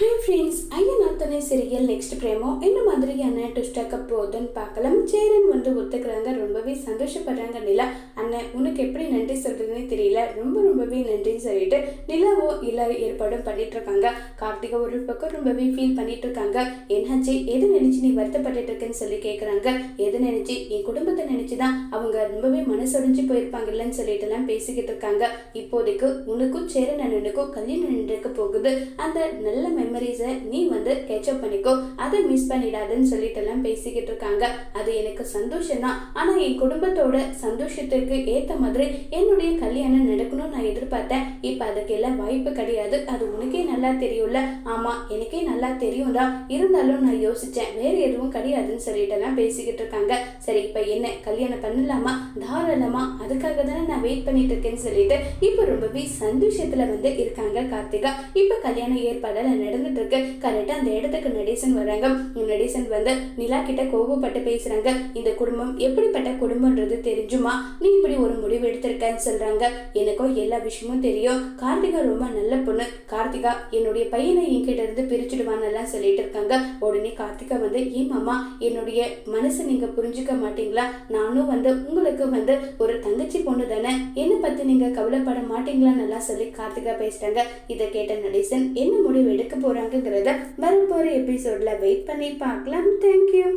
Hi friends ஐயன் அத்தனை serial next பிரேமோ? என்ன மாதிரியான ட்விஸ்டாக்க போகுதுன்னு பார்க்கலாம். சேரன் வந்து ஒத்துக்கிறாங்க ரொம்பவே சந்தோஷப்படுறாங்க நிலா. அண்ணன் உனக்கு எப்படி நன்றி சொல்கிறதுனே தெரியல. ரொம்ப ரொம்பவே நன்றின்னு சொல்லிட்டு நிலாவோ இல்லை ஏற்பாடும் பண்ணிட்டு இருக்காங்க கார்த்திகா ஒரு பக்கம் ரொம்பவே ஃபீல் பண்ணிட்டு இருக்காங்க என்னாச்சு எது நினச்சி நீ வருத்தப்பட்டு இருக்கேன்னு சொல்லி கேட்குறாங்க எது நினச்சி? என் குடும்பத்தை நினச்சி தான் அவங்க ரொம்பவே மனசொடைஞ்சு போயிருப்பாங்கல்லன்னு சொல்லிட்டு எல்லாம் பேசிக்கிட்டு இருக்காங்க இப்போதைக்கு உனக்கும் சேரன் அண்ணனுக்கும் கல்யாணம் நின்றுக்க போகுது. அந்த நல்ல மெமரிஸை நீ வந்து கேட்சப் பண்ணிக்கோ. அதை மிஸ் பண்ணிடாதுன்னு சொல்லிட்டு எல்லாம் பேசிக்கிட்டு இருக்காங்க. அது எனக்கு சந்தோஷம் தான். ஆனா என் குடும்பத்தோட சந்தோஷத்திற்கு ஏத்த மாதிரி என்னுடைய கல்யாணம் நடக்கணும்னு நான் எதிர்பார்த்தேன். இப்போ அதுக்கெல்லாம் வாய்ப்பு கிடையாது. அது உனக்கே நல்லா தெரியும்ல. ஆமா எனக்கே நல்லா தெரியும் தான். இருந்தாலும் நான் யோசிச்சேன் வேற எதுவும் கிடையாதுன்னு சொல்லிட்டு எல்லாம் பேசிக்கிட்டு இருக்காங்க. சரி இப்ப என்ன? கல்யாணம் பண்ணலாமா? தாராளமா? அதுக்காக தானே நான் வெயிட் பண்ணிட்டு இருக்கேன்னு சொல்லிட்டு இப்போ ரொம்பவே சந்தோஷத்துல வந்து இருக்காங்க கார்த்திகா. இப்போ கல்யாண ஏற்பாடெல்லாம் நடந்துட்டு இருக்கு கரெக்டா அந்த இடத்துக்கு நடேசன் வராங்க நடேசன் வந்து நிலா கிட்ட கோபப்பட்டு பேசுறாங்க. இந்த குடும்பம் எப்படிப்பட்ட குடும்பம்ன்றது தெரிஞ்சுமா? நீ இப்படி ஒரு முடிவு எடுத்திருக்கன்னு சொல்றாங்க. எனக்கும் எல்லா விஷயமும் தெரியும். கார்த்திகா ரொம்ப நல்ல பொண்ணு. கார்த்திகா என்னுடைய பையனை என்கிட்ட இருந்து பிரிச்சுடுவான்னு சொல்லிட்டு இருக்காங்க. உடனே கார்த்திகா வந்து ஏ மாமா என்னுடைய மனசை நீங்க புரிஞ்சுக்க மாட்டீங்களா? நானும் வந்து உங்களுக்கு வந்து ஒரு தங்கச்சி பொண்ணு தானே. என்னை பத்தி நீங்க கவலைப்பட மாட்டீங்களான்னு நல்லா சொல்லி கார்த்திகா பேசுறாங்க. இதை கேட்ட நடேசன் என்ன முடிவு எடுக்க போறாங்கங்கிறத வரப்போற எபிசோட்ல வெயிட் பண்ணி பார்க்கலாம். தேங்க்யூ